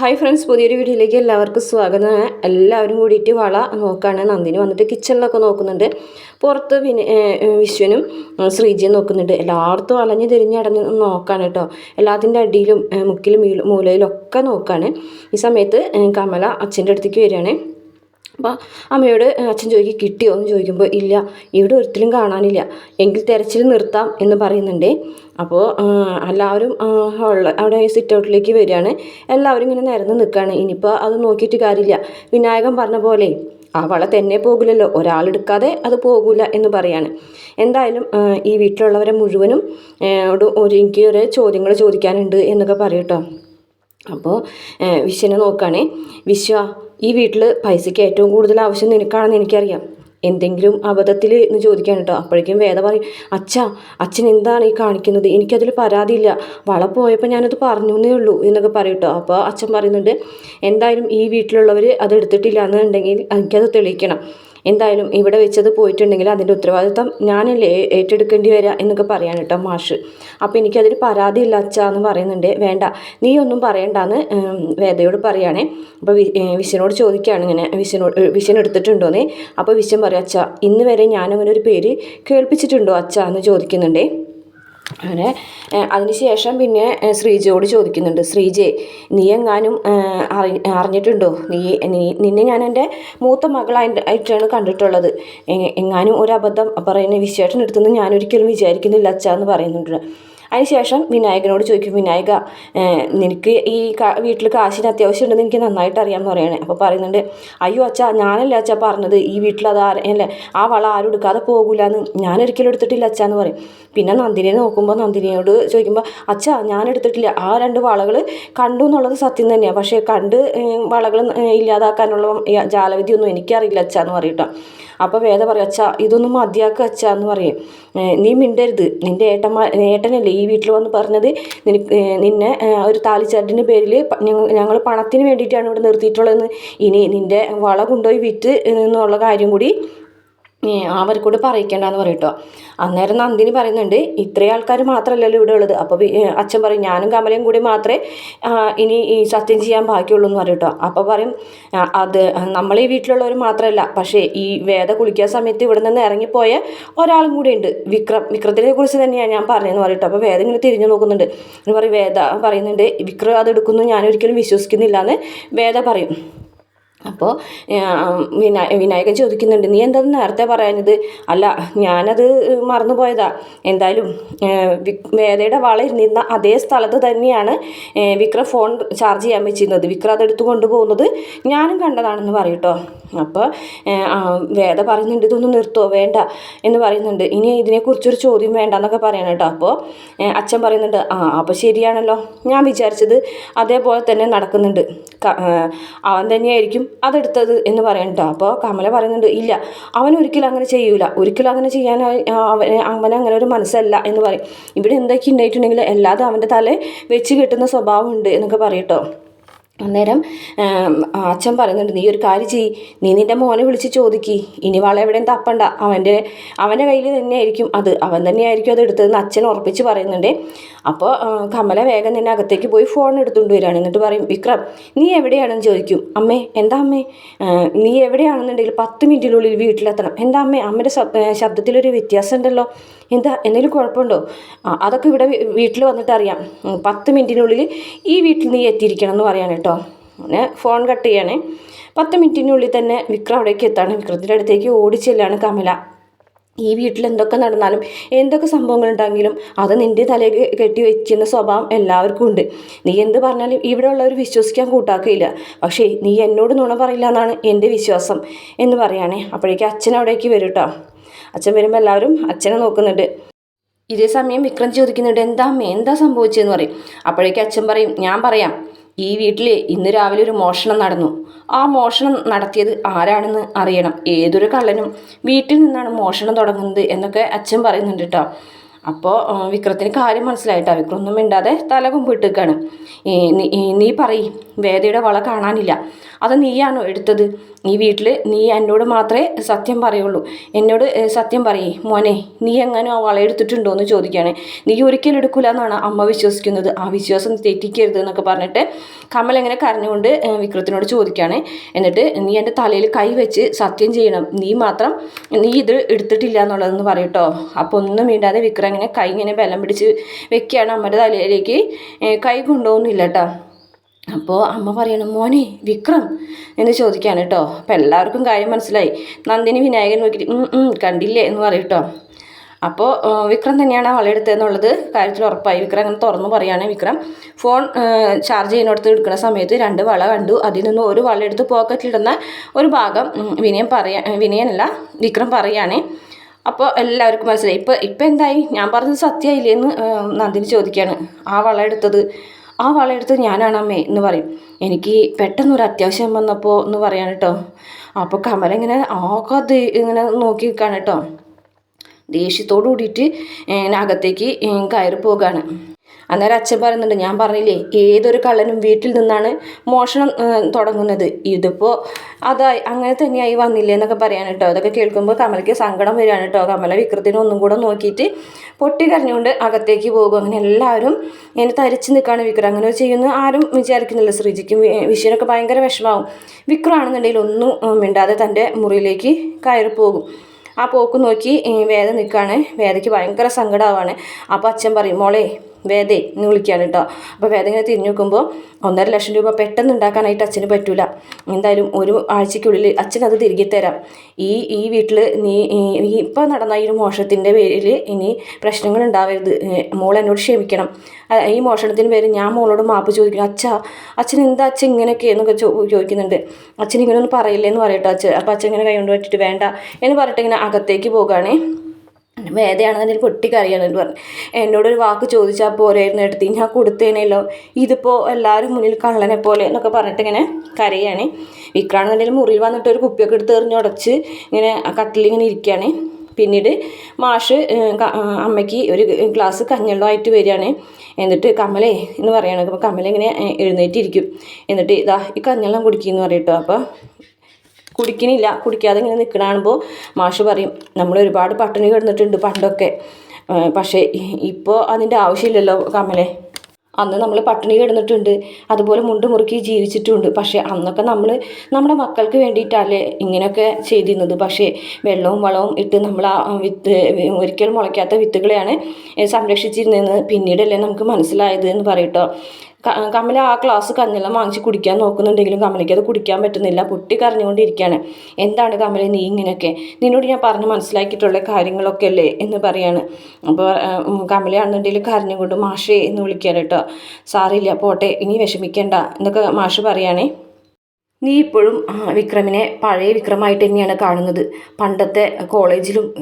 Hi friends പുതിയൊരു വീഡിയോയിലേക്ക് എല്ലാവർക്കും സ്വാഗതം. എല്ലാവരും കൂടിയിട്ട് വള നോക്കുകയാണ് നന്ദിനി വന്നിട്ട് കിച്ചണിലൊക്കെ നോക്കുന്നുണ്ട്. പുറത്ത് പിന്നെ വിശ്വനും ശ്രീജിയും നോക്കുന്നുണ്ട്. എല്ലായിടത്തും അലഞ്ഞു തിരിഞ്ഞടഞ്ഞ് നോക്കാണ് കേട്ടോ. എല്ലാത്തിന്റെ അടിയിലും മുക്കിലും മൂലയിലൊക്കെ നോക്കാണ്. ഈ സമയത്ത് കമല അച്ഛന്റെ അടുത്തേക്ക് വരികയാണ്. അപ്പോൾ അമ്മയോട് അച്ഛൻ ചോദിക്കും കിട്ടിയോ? എന്ന് ചോദിക്കുമ്പോൾ ഇല്ല ഇവിടെ ഒരിക്കലും കാണാനില്ല. എങ്കിൽ തിരച്ചിൽ നിർത്താം എന്ന് പറയുന്നുണ്ട്. അപ്പോൾ എല്ലാവരും ഉള്ള അവിടെ സിറ്റ് ഔട്ടിലേക്ക് വരികയാണ്. എല്ലാവരും ഇങ്ങനെ നിരന്ന് നിൽക്കുകയാണ്. ഇനിയിപ്പോൾ അത് നോക്കിയിട്ട് കാര്യമില്ല. വിനായകൻ പറഞ്ഞ പോലെ അവളെ തന്നെ പോകില്ലല്ലോ. ഒരാളെടുക്കാതെ അത് പോകില്ല എന്ന് പറയാണ്. എന്തായാലും ഈ വീട്ടിലുള്ളവരെ മുഴുവനും ഒരു എനിക്ക് ഒരു ചോദ്യങ്ങൾ ചോദിക്കാനുണ്ട് എന്നൊക്കെ പറയട്ടോ. അപ്പോൾ വിശ്വനെ നോക്കുകയാണേ. വിശ്വ ഈ വീട്ടിൽ പൈസയ്ക്ക് ഏറ്റവും കൂടുതൽ ആവശ്യം നിനക്കാണെന്ന് എനിക്കറിയാം. എന്തെങ്കിലും അബദ്ധത്തിൽ എന്ന് ചോദിക്കാൻ കേട്ടോ അപ്പോഴേക്കും വേദ പറയും അച്ഛാ അച്ഛൻ എന്താണ് ഈ കാണിക്കുന്നത്? എനിക്കതിൽ പരാതിയില്ല. വള പോയപ്പോൾ ഞാനത് പറഞ്ഞു എന്നേ ഉള്ളൂ എന്നൊക്കെ പറയും കേട്ടോ അപ്പോൾ അച്ഛൻ പറയുന്നുണ്ട് എന്തായാലും ഈ വീട്ടിലുള്ളവർ അത് എടുത്തിട്ടില്ല എന്നുണ്ടെങ്കിൽ എനിക്കത് തെളിയിക്കണം. എന്തായാലും ഇവിടെ വെച്ചത് പോയിട്ടുണ്ടെങ്കിൽ അതിന്റെ ഉത്തരവാദിത്തം ഞാനല്ലേ ഏറ്റെടുക്കേണ്ടി വരിക എന്നൊക്കെ പറയാൻ കേട്ടോ മാഷ്. അപ്പോൾ എനിക്കതിൽ ഇല്ല അച്ഛ എന്ന് പറയുന്നുണ്ട്. വേണ്ട നീ ഒന്നും പറയണ്ടെന്ന് വേദയോട് പറയുകയാണേ അപ്പോൾ വി ഏ, വിശ്വനോട് ചോദിക്കുകയാണ് ഇങ്ങനെ. വിശനോട് വിശൻ എടുത്തിട്ടുണ്ടോന്നേ. അപ്പോൾ വിശ്വൻ പറയും അച്ഛ ഇന്ന് വരെ ഞാനങ്ങനെ ഒരു പേര് കേൾപ്പിച്ചിട്ടുണ്ടോ അച്ഛ? എന്ന് ചോദിക്കുന്നുണ്ടേ. അങ്ങനെ അതിനുശേഷം പിന്നെ ശ്രീജയോട് ചോദിക്കുന്നുണ്ട് ശ്രീജേ നീ എങ്ങാനും അറി അറിഞ്ഞിട്ടുണ്ടോ? നീ നീ നിന്നെ ഞാൻ എന്റെ മൂത്ത മകളായിട്ടാണ് കണ്ടിട്ടുള്ളത്. എങ്ങാനും ഒരു അബദ്ധം പറയുന്ന വിശേഷം എടുത്തെന്ന് ഞാനൊരിക്കലും വിചാരിക്കുന്നില്ല അച്ഛാ എന്ന് പറയുന്നുണ്ട്. അതിനുശേഷം വിനായകനോട് ചോദിക്കും വിനായക നിനക്ക് ഈ വീട്ടിൽ കാശിന് അത്യാവശ്യം ഉണ്ടെന്ന് എനിക്ക് നന്നായിട്ട് അറിയാമെന്ന് പറയണേ. അപ്പോൾ പറയുന്നുണ്ട് അയ്യോ അച്ഛാ ഞാനല്ല അച്ഛാ പറഞ്ഞത് ഈ വീട്ടിൽ അത് അല്ലേ ആ വള ആരും എടുക്കാതെ പോകില്ല എന്ന് ഞാൻ ഒരിക്കലും എടുത്തിട്ടില്ല അച്ഛാ എന്ന് പറയും. പിന്നെ നന്ദിനിയെ നോക്കുമ്പോൾ നന്ദിനിയോട് ചോദിക്കുമ്പോൾ അച്ഛാ ഞാൻ എടുത്തിട്ടില്ല. ആ രണ്ട് വളകൾ കണ്ടു എന്നുള്ളത് സത്യം തന്നെയാണ് പക്ഷേ കണ്ട് വളകൾ ഇല്ലാതാക്കാനുള്ള ജാലവിധി ഒന്നും എനിക്കറിയില്ല അച്ഛാ എന്ന് പറയും അപ്പോൾ വേദ പറയും അച്ഛാ ഇതൊന്നും മതിയാക്കുക അച്ഛാ എന്ന് പറയും. നീ മിണ്ടരുത്. നിന്റെ ഏട്ടന്മാർ ഏട്ടനല്ലേ വീട്ടിൽ വന്ന് പറഞ്ഞത് നിനക്ക് നിന്നെ ഒരു താലിച്ചാട്ടിന്റെ പേരിൽ ഞങ്ങൾ പണത്തിന് വേണ്ടിയിട്ടാണ് ഇവിടെ നിർത്തിയിട്ടുള്ളതെന്ന്. ഇനി നിന്റെ വള കൊണ്ടുപോയി വിറ്റ് എന്നുള്ള കാര്യം കൂടി അവർക്കൂടെ പറയിക്കേണ്ടെന്ന് പറയും കേട്ടോ അന്നേരം നന്ദിനി പറയുന്നുണ്ട് ഇത്രയും ആൾക്കാർ മാത്രമല്ലല്ലോ ഇവിടെ ഉള്ളത്. അപ്പോൾ അച്ഛൻ പറയും ഞാനും കമലയും കൂടി മാത്രമേ ഇനി ഈ സത്യം ചെയ്യാൻ ബാക്കിയുള്ളൂ എന്ന് പറയും കേട്ടോ അപ്പോൾ പറയും അത് നമ്മൾ ഈ വീട്ടിലുള്ളവർ മാത്രമല്ല പക്ഷേ ഈ വേദ കുളിക്കാൻ സമയത്ത് ഇവിടെ നിന്ന് ഇറങ്ങിപ്പോയ ഒരാളും കൂടി ഉണ്ട്. വിക്രം വിക്രത്തിനെ കുറിച്ച് തന്നെയാണ് ഞാൻ പറഞ്ഞതെന്ന് പറയും അപ്പോൾ വേദ ഇങ്ങനെ തിരിഞ്ഞു നോക്കുന്നുണ്ട്. എന്ന് പറയും വേദ പറയുന്നുണ്ട് വിക്രം അതെടുക്കുന്നു ഞാനൊരിക്കലും വിശ്വസിക്കുന്നില്ല എന്ന് വേദ പറയും. അപ്പോൾ വിനാ വിനായകൻ ചോദിക്കുന്നുണ്ട് നീ എന്താ നേരത്തെ പറയാഞ്ഞത്? അല്ല ഞാനത് മറന്നു പോയതാ എന്തായാലും വേദയുടെ വള ഇരുന്നിരുന്ന അതേ സ്ഥലത്ത് തന്നെയാണ് വിക്ര ഫോൺ ചാർജ് ചെയ്യാൻ വെച്ചിരുന്നത്. വിക്രം അതെടുത്ത് കൊണ്ടുപോകുന്നത് ഞാനും കണ്ടതാണെന്ന് പറയും കേട്ടോ അപ്പോൾ വേദ പറയുന്നുണ്ട് ഇതൊന്നും നിർത്തോ വേണ്ട എന്ന് പറയുന്നുണ്ട്. ഇനി ഇതിനെക്കുറിച്ചൊരു ചോദ്യം വേണ്ട എന്നൊക്കെ പറയണം കേട്ടോ. അപ്പോൾ അച്ഛൻ പറയുന്നുണ്ട് ആ അപ്പോൾ ശരിയാണല്ലോ. ഞാൻ വിചാരിച്ചത് അതേപോലെ തന്നെ നടക്കുന്നുണ്ട്. അവൻ തന്നെയായിരിക്കും അതെടുത്തത് എന്ന് പറയണ്ട അപ്പോൾ കമല പറയുന്നുണ്ട് ഇല്ല അവൻ ഒരിക്കലും അങ്ങനെ ചെയ്യൂല. ഒരിക്കലും അങ്ങനെ ചെയ്യാൻ അവൻ അവന് അവന് അങ്ങനെ ഒരു മനസ്സല്ല എന്ന് പറയും. ഇവിടെ എന്തൊക്കെ ഉണ്ടായിട്ടുണ്ടെങ്കിൽ എല്ലാതും അവന്റെ തല വെച്ച് കെട്ടുന്ന സ്വഭാവമുണ്ട് എന്നൊക്കെ പറയും കേട്ടോ അന്നേരം അച്ഛൻ പറയുന്നുണ്ട് നീ ഒരു കാര്യം ചെയ്യ്. നീ നിന്റെ മോനെ വിളിച്ച് ചോദിക്കി. ഇനി വള എവിടെയും തപ്പണ്ട. അവന്റെ അവന്റെ കയ്യിൽ തന്നെയായിരിക്കും അത്. അവൻ തന്നെയായിരിക്കും അത് എടുത്തതെന്ന് അച്ഛൻ ഉറപ്പിച്ച് പറയുന്നുണ്ട്. അപ്പോൾ കമല വേഗം തന്നെ അകത്തേക്ക് പോയി ഫോൺ എടുത്തുകൊണ്ട് വരികയാണ്. എന്നിട്ട് പറയും വിക്രം നീ എവിടെയാണെന്ന് ചോദിക്കും. അമ്മേ എന്താ അമ്മേ? നീ എവിടെയാണെന്നുണ്ടെങ്കിൽ പത്ത് മിനിറ്റിനുള്ളിൽ വീട്ടിലെത്തണം. എന്താ അമ്മേ? അമ്മയുടെ ശബ്ദത്തിലൊരു വ്യത്യാസം ഉണ്ടല്ലോ എന്താ എന്തെങ്കിലും കുഴപ്പമുണ്ടോ? ആ, അതൊക്കെ ഇവിടെ വീട്ടിൽ വന്നിട്ട് അറിയാം പത്ത് മിനിറ്റിനുള്ളിൽ ഈ വീട്ടിൽ നീ എത്തിയിരിക്കണം എന്ന് പറയാണ് കേട്ടോ. അങ്ങനെ ഫോൺ കട്ട് ചെയ്യണേ. പത്ത് മിനിറ്റിനുള്ളിൽ തന്നെ വിക്രം അവിടേക്ക് എത്താണ്. വിക്രത്തിന്റെ അടുത്തേക്ക് ഓടിച്ചെല്ലാണ് കമല. ഈ വീട്ടിൽ എന്തൊക്കെ നടന്നാലും എന്തൊക്കെ സംഭവങ്ങൾ ഉണ്ടെങ്കിലും അത് നിന്റെ തലയിൽ കെട്ടി വെച്ചിരുന്ന സ്വഭാവം എല്ലാവർക്കും ഉണ്ട്. നീ എന്ത് പറഞ്ഞാലും ഇവിടെ ഉള്ളവർ വിശ്വസിക്കാൻ കൂട്ടാക്കില്ല പക്ഷേ നീ എന്നോട് നുണ പറയില്ല എന്നാണ് എന്റെ വിശ്വാസം എന്ന് പറയുകയാണേ അപ്പോഴേക്കും അച്ഛൻ അവിടേക്ക് വരും കേട്ടോ. അച്ഛൻ വരുമ്പോൾ എല്ലാവരും അച്ഛനെ നോക്കുന്നുണ്ട്. ഇതേ സമയം വിക്രം ചോദിക്കുന്നുണ്ട് എന്താ എന്താ സംഭവിച്ചതെന്ന് പറയും. അപ്പോഴേക്കും അച്ഛൻ പറയും ഞാൻ പറയാം ഈ വീട്ടിൽ ഇന്ന് രാവിലെ ഒരു മോഷണം നടന്നു. ആ മോഷണം നടത്തിയത് ആരാണെന്ന് അറിയണം. ഏതൊരു കള്ളനും വീട്ടിൽ നിന്നാണ് മോഷണം തുടങ്ങുന്നത് എന്നൊക്കെ അച്ഛൻ പറയുന്നുണ്ട് കേട്ടോ അപ്പോൾ വിക്രത്തിന് കാര്യം മനസ്സിലായിട്ടാ. വിക്രം ഒന്നും മിണ്ടാതെ തല കുമ്പിട്ടിരിക്കുകയാണ് നീ പറയ്. വേദയുടെ വള കാണാനില്ല. അത് നീയാണോ എടുത്തത്? നീ വീട്ടിൽ നീ എന്നോട് മാത്രമേ സത്യം പറയുള്ളൂ. എന്നോട് സത്യം പറയേ. മോനെ നീ എങ്ങനെ ആ വള എടുത്തിട്ടുണ്ടോ എന്ന് ചോദിക്കുകയാണ്. നീ ഒരിക്കലും എടുക്കില്ല എന്നാണ് അമ്മ വിശ്വസിക്കുന്നത്. ആ വിശ്വാസം തെറ്റിക്കരുത് എന്നൊക്കെ പറഞ്ഞിട്ട് കമൽ എങ്ങനെ കരഞ്ഞുകൊണ്ട് വിക്രത്തിനോട് ചോദിക്കുകയാണ്. എന്നിട്ട് നീ എന്റെ തലയിൽ കൈ വെച്ച് സത്യം ചെയ്യണം. നീ മാത്രം നീ ഇത് എടുത്തിട്ടില്ല എന്നുള്ളതെന്ന് പറയട്ടോ അപ്പോൾ ഒന്നും മിണ്ടാതെ വിക്രം ഇങ്ങനെ കൈ ഇങ്ങനെ ബലം പിടിച്ച് വെക്കുകയാണ് അമ്മയുടെ തലയിലേക്ക്. കൈ കൊണ്ടുപോകുന്നില്ല കേട്ടോ അപ്പോൾ അമ്മ പറയണം മോനെ വിക്രം എന്ന് ചോദിക്കുകയാണ് കേട്ടോ അപ്പോൾ എല്ലാവർക്കും കാര്യം മനസ്സിലായി. നന്ദിനി വിനായകൻ നോക്കിയിട്ട് "ഉം, ഉം, കണ്ടില്ലേ എന്ന് പറയും കേട്ടോ അപ്പോൾ വിക്രം തന്നെയാണ് ആ വളയെടുത്തതെന്നുള്ളത് കാര്യത്തിൽ ഉറപ്പായി. വിക്രം അങ്ങനെ തുറന്നു പറയുകയാണ് വിക്രം. ഫോൺ ചാർജ് ചെയ്യുന്നിടത്ത് എടുക്കുന്ന സമയത്ത് രണ്ട് വള കണ്ടു. അതിൽ നിന്ന് ഒരു വള എടുത്ത് പോക്കറ്റിലിടുന്ന ഒരു ഭാഗം വിനയൻ പറയാ വിനയനല്ല വിക്രം പറയുകയാണ് അപ്പോൾ എല്ലാവർക്കും മനസ്സിലായി. ഇപ്പോൾ ഇപ്പം എന്തായി? ഞാൻ പറഞ്ഞത് സത്യമായില്ലേ എന്ന് നന്ദിനി ചോദിക്കുകയാണ്. ആ വള എടുത്തത് ആ വള എടുത്തത് ഞാനാണ് അമ്മേ എന്ന് പറയും. എനിക്ക് പെട്ടെന്ന് ഒരു അത്യാവശ്യം വന്നപ്പോൾ എന്ന് പറയാൻ കേട്ടോ അപ്പോൾ കമല ഇങ്ങനെ ആകെ ഇങ്ങനെ നോക്കി നിൽക്കുകയാണ് കേട്ടോ ദേഷ്യത്തോടു കൂടിയിട്ട് അകത്തേക്ക് കയറി പോകാണ്. അന്നേരം അച്ഛൻ പറയുന്നുണ്ട് ഞാൻ പറഞ്ഞില്ലേ ഏതൊരു കള്ളനും വീട്ടിൽ നിന്നാണ് മോഷണം തുടങ്ങുന്നത്. ഇതിപ്പോൾ അതായി അങ്ങനെ തന്നെയായി വന്നില്ലേ എന്നൊക്കെ പറയാൻ കേട്ടോ അതൊക്കെ കേൾക്കുമ്പോൾ കമലയ്ക്ക് സങ്കടം വരികയാണ് കേട്ടോ കമല വിക്രത്തിനെ ഒന്നും കൂടെ നോക്കിയിട്ട് പൊട്ടി കരഞ്ഞുകൊണ്ട് അകത്തേക്ക് പോകും. അങ്ങനെ എല്ലാവരും ഇങ്ങനെ തരിച്ച് നിൽക്കുകയാണ് വിക്രം. അങ്ങനെ ചെയ്യുന്നു ആരും വിചാരിക്കുന്നില്ല. ശ്രീജിക്കും വിഷയനൊക്കെ ഭയങ്കര വിഷമാവും. വിക്രമാണെന്നുണ്ടെങ്കിൽ ഒന്നും മിണ്ടാതെ തന്റെ മുറിയിലേക്ക് കയറി പോകും. ആ പോക്ക് നോക്കി വേദ നിൽക്കുകയാണ്. വേദയ്ക്ക് ഭയങ്കര സങ്കടമാവാണ്. അപ്പോൾ അച്ഛൻ പറയും മോളെ വേദേ എന്ന് വിളിക്കുകയാണ് കേട്ടോ. അപ്പോൾ വേദ ഇങ്ങനെ തിരിഞ്ഞു നോക്കുമ്പോൾ ഒന്നര ലക്ഷം രൂപ പെട്ടെന്ന് ഉണ്ടാക്കാനായിട്ട് അച്ഛന് പറ്റൂല. എന്തായാലും ഒരു ആഴ്ചയ്ക്കുള്ളിൽ അച്ഛൻ അത് തിരികെ തരാം. ഈ ഈ വീട്ടിൽ നീ ഈ- ഇപ്പം നടന്ന ഈ ഒരു മോഷണത്തിന്റെ പേരിൽ ഇനി പ്രശ്നങ്ങൾ ഉണ്ടാവരുത്. മോൾ എന്നോട് ക്ഷമിക്കണം. ഈ മോഷണത്തിന് പേര് ഞാൻ മോളോട് മാപ്പ് ചോദിക്കണം അച്ഛാ അച്ഛൻ എന്താ അച്ഛൻ ഇങ്ങനെയൊക്കെ എന്നൊക്കെ ചോദിക്കുന്നുണ്ട്. അച്ഛൻ ഇങ്ങനെ ഒന്നും പറയില്ലേ എന്ന് പറയട്ടോ അച്ഛൻ അപ്പോൾ അച്ഛൻ ഇങ്ങനെ കൈ കൊണ്ട് പറ്റിയിട്ട് വേണ്ട എന്ന് പറഞ്ഞിട്ട് ഇങ്ങനെ അകത്തേക്ക് പോകുകയാണേ വേദയാണെന്നുണ്ടെങ്കിൽ പൊട്ടിക്കറിയാണ് എന്ന് പറഞ്ഞു. എന്നോടൊരു വാക്ക് ചോദിച്ചാൽ പോരായിരുന്നു എടുത്തി ഞാൻ കൊടുത്തേനല്ലോ ഇതിപ്പോൾ എല്ലാവരും മുന്നിൽ കള്ളനെ പോലെ എന്നൊക്കെ പറഞ്ഞിട്ട് ഇങ്ങനെ കരയാണ്. വിക്രാണെന്നുണ്ടെങ്കിൽ മുറിയിൽ വന്നിട്ട് ഒരു കുപ്പിയൊക്കെ എടുത്ത് എറിഞ്ഞ് ഉടച്ച് ഇങ്ങനെ കട്ടിലിങ്ങനെ ഇരിക്കുകയാണ്. പിന്നീട് മാഷ് അമ്മയ്ക്ക് ഒരു ഗ്ലാസ് കഞ്ഞെള്ളമായിട്ട് വരികയാണ്. എന്നിട്ട് കമലേ എന്ന് പറയുകയാണ് അപ്പോൾ കമല ഇങ്ങനെ എഴുന്നേറ്റിരിക്കും. എന്നിട്ട് ഇതാ ഈ കഞ്ഞെള്ളം കുടിക്കുന്നു പറയട്ടോ അപ്പോൾ കുടിക്കണില്ല കുടിക്കാതെ ഇങ്ങനെ നിൽക്കണ കാണുമ്പോൾ മാഷ് പറയും നമ്മൾ ഒരുപാട് പട്ടിണി കിടന്നിട്ടുണ്ട് പണ്ടൊക്കെ. പക്ഷേ ഇപ്പോൾ അതിന്റെ ആവശ്യമില്ലല്ലോ കമലെ. അന്ന് നമ്മൾ പട്ടിണി കിടന്നിട്ടുണ്ട് അതുപോലെ മുണ്ട് മുറുക്കി ജീവിച്ചിട്ടുണ്ട്. പക്ഷേ അന്നൊക്കെ നമ്മൾ നമ്മുടെ മക്കൾക്ക് വേണ്ടിയിട്ടല്ലേ ഇങ്ങനെയൊക്കെ ചെയ്തിരുന്നത്. പക്ഷേ വെള്ളവും വളവും ഇട്ട് നമ്മൾ ആ വിത്ത് ഒരിക്കലും മുളയ്ക്കാത്ത വിത്തുകളെയാണ് സംരക്ഷിച്ചിരുന്നതെന്ന് പിന്നീടല്ലേ നമുക്ക് മനസ്സിലായത് എന്ന് പറയട്ടോ. കമല ആ ഗ്ലാസ് കഞ്ഞെല്ലാം വാങ്ങിച്ച് കുടിക്കാൻ നോക്കുന്നുണ്ടെങ്കിലും കമലയ്ക്ക് അത് കുടിക്കാൻ പറ്റുന്നില്ല. പൊട്ടി കരഞ്ഞുകൊണ്ടിരിക്കുകയാണ്. എന്താണ് കമല നീ ഇങ്ങനെയൊക്കെ? നിന്നോട് ഞാൻ പറഞ്ഞ് മനസ്സിലാക്കിയിട്ടുള്ള കാര്യങ്ങളൊക്കെ അല്ലേ? എന്ന് പറയാണ്. അപ്പോൾ കമലയാണെന്നുണ്ടെങ്കിൽ കരഞ്ഞുകൊണ്ട് മാഷേ എന്ന് വിളിക്കുകയാണ് കേട്ടോ. സാറില്ല പോട്ടെ ഇനി വിഷമിക്കേണ്ട എന്നൊക്കെ മാഷ് പറയുകയാണേ നീ ഇപ്പോഴും വിക്രമിനെ പഴയ വിക്രമായിട്ട് തന്നെയാണ് കാണുന്നത്. പണ്ടത്തെ കോളേജിലും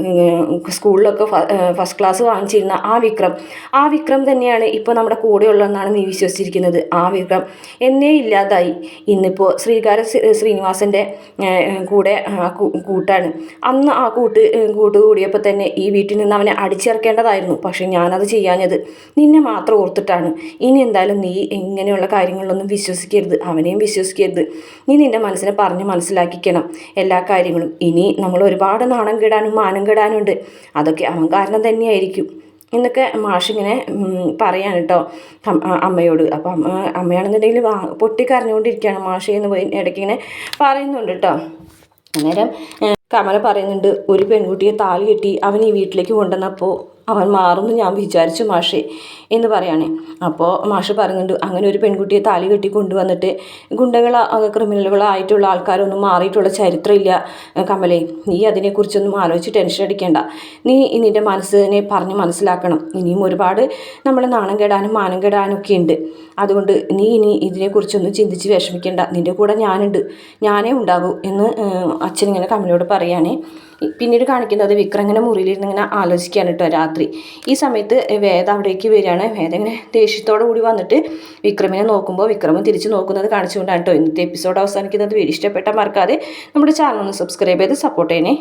സ്കൂളിലൊക്കെ ഫസ്റ്റ് ക്ലാസ് വാങ്ങിച്ചിരുന്ന ആ വിക്രം ആ വിക്രം തന്നെയാണ് ഇപ്പോൾ നമ്മുടെ കൂടെയുള്ളതെന്നാണ് നീ വിശ്വസിച്ചിരിക്കുന്നത്. ആ വിക്രം എന്നേ ഇല്ലാതായി. ഇന്നിപ്പോൾ ശ്രീകാര ശ്രീ- ശ്രീനിവാസന്റെ കൂടെ കൂട്ടാണ്. അന്ന് ആ കൂട്ട് കൂട്ട് കൂടിയപ്പോൾ തന്നെ ഈ വീട്ടിൽ നിന്ന് അവനെ അടിച്ചിറക്കേണ്ടതായിരുന്നു. പക്ഷേ ഞാനത് ചെയ്യാഞ്ഞത് നിന്നെ മാത്രം ഓർത്തിട്ടാണ്. ഇനി എന്തായാലും നീ ഇങ്ങനെയുള്ള കാര്യങ്ങളിലൊന്നും വിശ്വസിക്കരുത്. അവനെയും വിശ്വസിക്കരുത്. നീ നിന്റെ മനസ്സിനെ പറഞ്ഞ് മനസ്സിലാക്കിക്കണം. എല്ലാ കാര്യങ്ങളും. ഇനി നമ്മൾ ഒരുപാട് നാണം കെടാനും മാനം കെടാനും ഉണ്ട് അതൊക്കെ അവൻ കാരണം തന്നെയായിരിക്കും. എന്നൊക്കെ മാഷിങ്ങനെ പറയാൻ കേട്ടോ അമ്മയോട്. അപ്പം അമ്മ അമ്മയാണെന്നുണ്ടെങ്കിൽ വാ പൊട്ടിക്കരഞ്ഞുകൊണ്ടിരിക്കുകയാണ് മാഷി എന്ന് പോയി ഇടയ്ക്ക് ഇങ്ങനെ പറയുന്നുണ്ട് കേട്ടോ അന്നേരം കമല പറയുന്നുണ്ട് ഒരു പെൺകുട്ടിയെ താലി കെട്ടി അവൻ ഈ വീട്ടിലേക്ക് കൊണ്ടുവന്നപ്പോൾ അവൻ മാറുമെന്ന് ഞാൻ വിചാരിച്ചു മാഷേ എന്ന് പറയാണ്. അപ്പോൾ മാഷ് പറയുന്നുണ്ട് അങ്ങനെ ഒരു പെൺകുട്ടിയെ താലി കെട്ടി കൊണ്ടുവന്നിട്ട് ഗുണ്ടകളോ ക്രിമിനലുകളോ ആയിട്ടുള്ള ആൾക്കാരൊന്നും മാറിയിട്ടുള്ള ചരിത്രമില്ല കമലേ. നീ അതിനെക്കുറിച്ചൊന്നും ആലോചിച്ച് ടെൻഷൻ അടിക്കേണ്ട. നീ നിന്റെ മനസ്സിനെ പറഞ്ഞ് മനസ്സിലാക്കണം. ഇനിയും ഒരുപാട് നമ്മൾ നാണം കെടാനും മാനം കെടാനും ഒക്കെ ഉണ്ട്. അതുകൊണ്ട് നീ ഇനി ഇതിനെക്കുറിച്ചൊന്നും ചിന്തിച്ച് വിഷമിക്കേണ്ട. നിന്റെ കൂടെ ഞാനുണ്ട്. ഞാനേ ഉണ്ടാകൂ എന്ന് അച്ഛൻ ഇങ്ങനെ കമലയോട് പറയുകയാണേ പിന്നീട് കാണിക്കുന്നത് വിക്രം ഇങ്ങനെ മുറിയിലിരുന്ന് ഇങ്ങനെ ആലോചിക്കുകയാണ് കേട്ടോ രാത്രി. ഈ സമയത്ത് വേദ അവിടേക്ക് വരികയാണ്. വേദ ഇങ്ങനെ ദേഷ്യത്തോടു കൂടി വന്നിട്ട് വിക്രമിനെ നോക്കുമ്പോൾ വിക്രമം തിരിച്ച് നോക്കുന്നത് കാണിച്ചുകൊണ്ടാണ് കേട്ടോ. ഇന്നത്തെ എപ്പിസോഡ് അവസാനിക്കുന്നത്. വീഡിയോ ഇഷ്ടപ്പെട്ടാൽ മറക്കാതെ നമ്മുടെ ചാനൽ ഒന്ന് സബ്സ്ക്രൈബ് ചെയ്ത് സപ്പോർട്ട് ചെയ്യണേ.